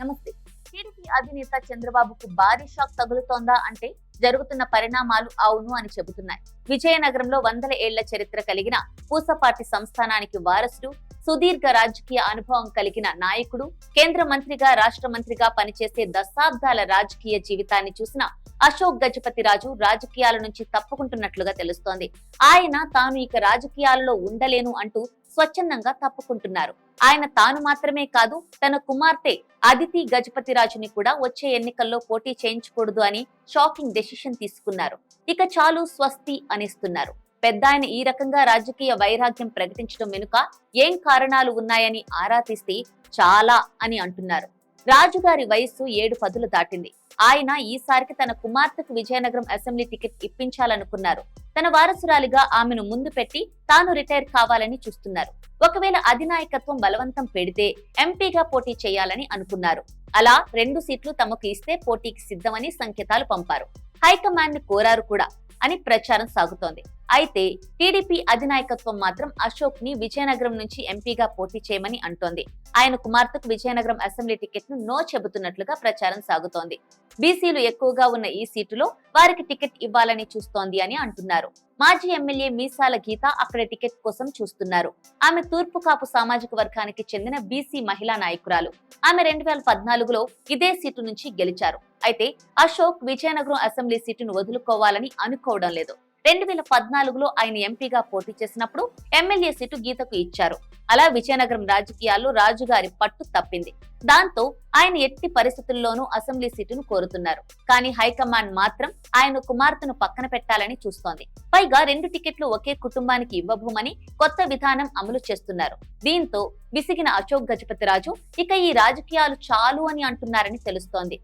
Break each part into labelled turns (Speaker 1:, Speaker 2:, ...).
Speaker 1: నమస్తే. టీడీపీ అధినేత చంద్రబాబుకు భారీ షాక్ తగులుతోందా అంటే జరుగుతున్న పరిణామాలు అవును అని చెబుతున్నాయి. విజయనగరంలో వందల ఏళ్ళ చరిత్ర కలిగిన పూసపాటి సంస్థానానికి వారసుడు సుదీర్ఘ రాజకీయ అనుభవం కలిగిన నాయకుడు కేంద్ర మంత్రిగా రాష్ట్ర మంత్రిగా పనిచేసే దశాబ్దాల రాజకీయ జీవితాన్ని చూసిన అశోక్ గజపతి రాజు రాజకీయాల నుంచి తప్పుకుంటున్నట్లుగా తెలుస్తోంది. ఆయన తాను ఇక రాజకీయాలలో ఉండలేను అంటూ స్వచ్ఛందంగా తప్పుకుంటున్నారు. ఆయన తాను మాత్రమే కాదు తన కుమార్తె అదితి గజపతి రాజుని కూడా వచ్చే ఎన్నికల్లో పోటీ చేయించకూడదు అని షాకింగ్ డెసిషన్ తీసుకున్నారు. ఇక చాలు స్వస్తి అనిస్తున్నారు. పెద్ద ఆయన ఈ రకంగా రాజకీయ వైరాగ్యం ప్రకటించడం వెనుక ఏం కారణాలు ఉన్నాయని ఆరా తీస్తే చాలా అని అంటున్నారు. రాజుగారి వయస్సు ఏడు పదులు దాటింది. ఆయన ఈసారికి తన కుమార్తెకు విజయనగరం అసెంబ్లీ టికెట్ ఇప్పించాలనుకున్నారు. తన వారసురాలిగా ఆమెను ముందు పెట్టి తాను రిటైర్ కావాలని చూస్తున్నారు. ఒకవేళ అధినాయకత్వం బలవంతం పెడితే ఎంపీగా పోటీ చేయాలని అనుకున్నారు. అలా రెండు సీట్లు తమకు ఇస్తే పోటీకి సిద్ధమని సంకేతాలు పంపారు. హైకమాండ్ను కోరారు కూడా అని ప్రచారం సాగుతోంది. అయితే టీడీపీ అధినాయకత్వం మాత్రం అశోక్ని విజయనగరం నుంచి ఎంపీగా పోటీ చేయమని అంటోంది. ఆయన కుమార్తెకు విజయనగరం అసెంబ్లీ టికెట్ను నో చెబుతున్నట్లుగా ప్రచారం సాగుతోంది. బీసీలు ఎక్కువగా ఉన్న ఈ సీటులో వారికి టికెట్ ఇవ్వాలని చూస్తోంది అని అంటున్నారు. మాజీ ఎమ్మెల్యే మీసాల గీత అక్కడ టికెట్ కోసం చూస్తున్నారు. ఆమె తూర్పు కాపు సామాజిక వర్గానికి చెందిన బీసీ మహిళా నాయకురాలు. ఆమె రెండు వేల పద్నాలుగులో ఇదే సీటు నుంచి గెలిచారు. అయితే అశోక్ విజయనగరం అసెంబ్లీ సీటును వదులుకోవాలని అనుకోవడం లేదు. రెండు వేల పద్నాలుగులో ఆయన ఎంపీగా పోటీ చేసినప్పుడు ఎమ్మెల్యే సీటు గీతకు ఇచ్చారు. అలా విజయనగరం రాజకీయాల్లో రాజుగారి పట్టు తప్పింది. దాంతో ఆయన ఎట్టి పరిస్థితుల్లోనూ అసెంబ్లీ సీటును కోరుతున్నారు. కానీ హైకమాండ్ మాత్రం ఆయన కుమార్తెను పక్కన పెట్టాలని చూస్తోంది. పైగా రెండు టికెట్లు ఒకే కుటుంబానికి ఇవ్వబోమని కొత్త విధానం అమలు చేస్తున్నారు. దీంతో విసిగిన అశోక్ గజపతి రాజు ఇక ఈ రాజకీయాలు చాలు అని అంటున్నారని తెలుస్తోంది.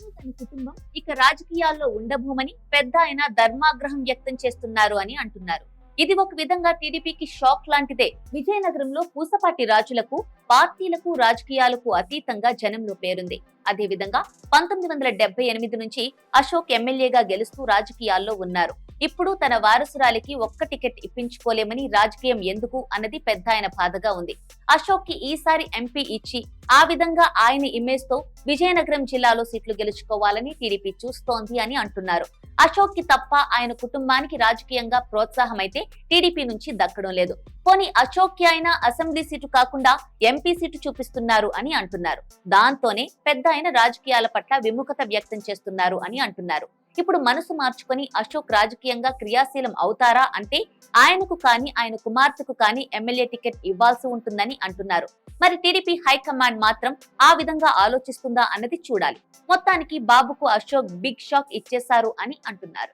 Speaker 1: తాను తన కుటుంబం. ఇక రాజకీయాల్లో ఉండబోమని పెద్ద ఆయన ధర్మాగ్రహం వ్యక్తం చేస్తున్నారు అని అంటున్నారు. ఇది ఒక విధంగా టీడీపీకి షాక్ లాంటిదే. విజయనగరంలో పూసపాటి రాజులకు పార్టీలకు రాజకీయాలకు అతీతంగా జనంలో పేరుంది. అదే విధంగా పంతొమ్మిది వందల డెబ్బై ఎనిమిది నుంచి అశోక్ ఎమ్మెల్యేగా గెలుస్తూ రాజకీయాల్లో ఉన్నారు. ఇప్పుడు తన వారసురాలికి ఒక్క టికెట్ ఇప్పించుకోలేమని రాజకీయం ఎందుకు అన్నది పెద్ద ఆయన బాధగా ఉంది. అశోక్కి ఈసారి ఎంపీ ఇచ్చి ఆ విధంగా ఆయన ఇమేజ్తో విజయనగరం జిల్లాలో సీట్లు గెలుచుకోవాలని టీడీపీ చూస్తోంది అని అంటున్నారు. అశోక్కి తప్ప ఆయన కుటుంబానికి రాజకీయంగా ప్రోత్సాహం అయితే టీడీపీ నుంచి దక్కడం లేదు. పోనీ అశోక్కి అయినా అసెంబ్లీ సీటు కాకుండా ఎంపీ సీటు చూపిస్తున్నారు అని అంటున్నారు. దాంతోనే పెద్ద ఆయన రాజకీయాల పట్ల విముఖత వ్యక్తం చేస్తున్నారు అని అంటున్నారు. ఇప్పుడు మనసు మార్చుకొని అశోక్ రాజకీయంగా క్రియాశీలం అవుతారా అంటే ఆయనకు కానీ ఆయన కుమార్తెకు కానీ ఎమ్మెల్యే టికెట్ ఇవ్వాల్సి ఉంటుందని అంటున్నారు. మరి టీడీపీ హైకమాండ్ మాత్రం ఆ విధంగా ఆలోచిస్తుందా అన్నది చూడాలి. మొత్తానికి బాబుకు అశోక్ బిగ్ షాక్ ఇచ్చేశారు అని అంటున్నారు.